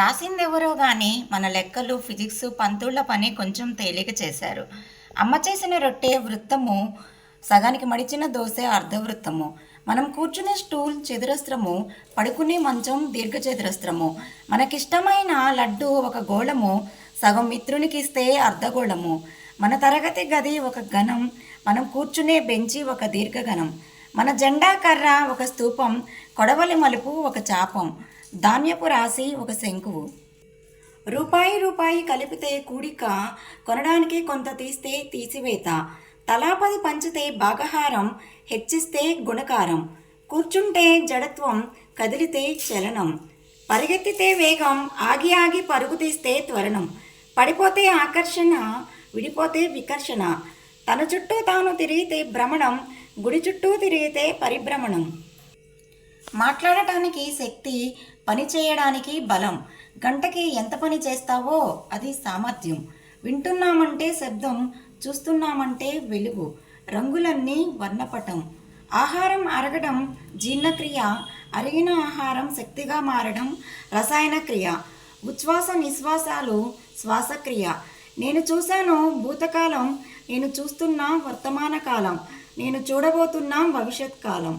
రాసిందెవరో కానీ మన లెక్కలు ఫిజిక్స్ పంతుళ్ళ పని కొంచెం తేలిక చేశారు. అమ్మ చేసిన రొట్టె వృత్తము సగానికి మడిచిన దోశ అర్ధవృత్తము. మనం కూర్చునే స్టూల్ చతురస్రము పడుకునే మంచం దీర్ఘచతురస్రము. మనకిష్టమైన లడ్డు ఒక గోళము సగం మిత్రునికి ఇస్తే అర్ధగోళము. మన తరగతి గది ఒక ఘనం మనం కూర్చునే బెంచి ఒక దీర్ఘఘనం మన జెండా కర్ర ఒక స్తూపం కొడవలి మలుపు ఒక చాపం ధాన్యపు రాశి ఒక శంకువు. రూపాయి రూపాయి కలిపితే కూడిక కొనడానికి కొంత తీస్తే తీసివేత తలాపది పంచితే భాగహారం హెచ్చిస్తే గుణకారం కూర్చుంటే జడత్వం కదిలితే చలనం పరిగెత్తితే వేగం ఆగి ఆగి పరుగు తీస్తే త్వరణం పడిపోతే ఆకర్షణ విడిపోతే వికర్షణ తన చుట్టూ తాను తిరిగితే భ్రమణం గుడి చుట్టూ తిరిగితే పరిభ్రమణం. మాట్లాడటానికి శక్తి పని చేయడానికి బలం. గంటకి ఎంత పని చేస్తావో అది సామర్థ్యం. వింటున్నామంటే శబ్దం చూస్తున్నామంటే వెలుగు. రంగులన్నీ వర్ణపటం. ఆహారం అరగడం జీర్ణక్రియ. అరిగిన ఆహారం శక్తిగా మారడం రసాయన క్రియ ఉచ్ఛ్వాస నిశ్వాసాలు శ్వాసక్రియ. నేను చూశాను భూతకాలం నేను చూస్తున్న వర్తమాన కాలం నేను చూడబోతున్నాం భవిష్యత్ కాలం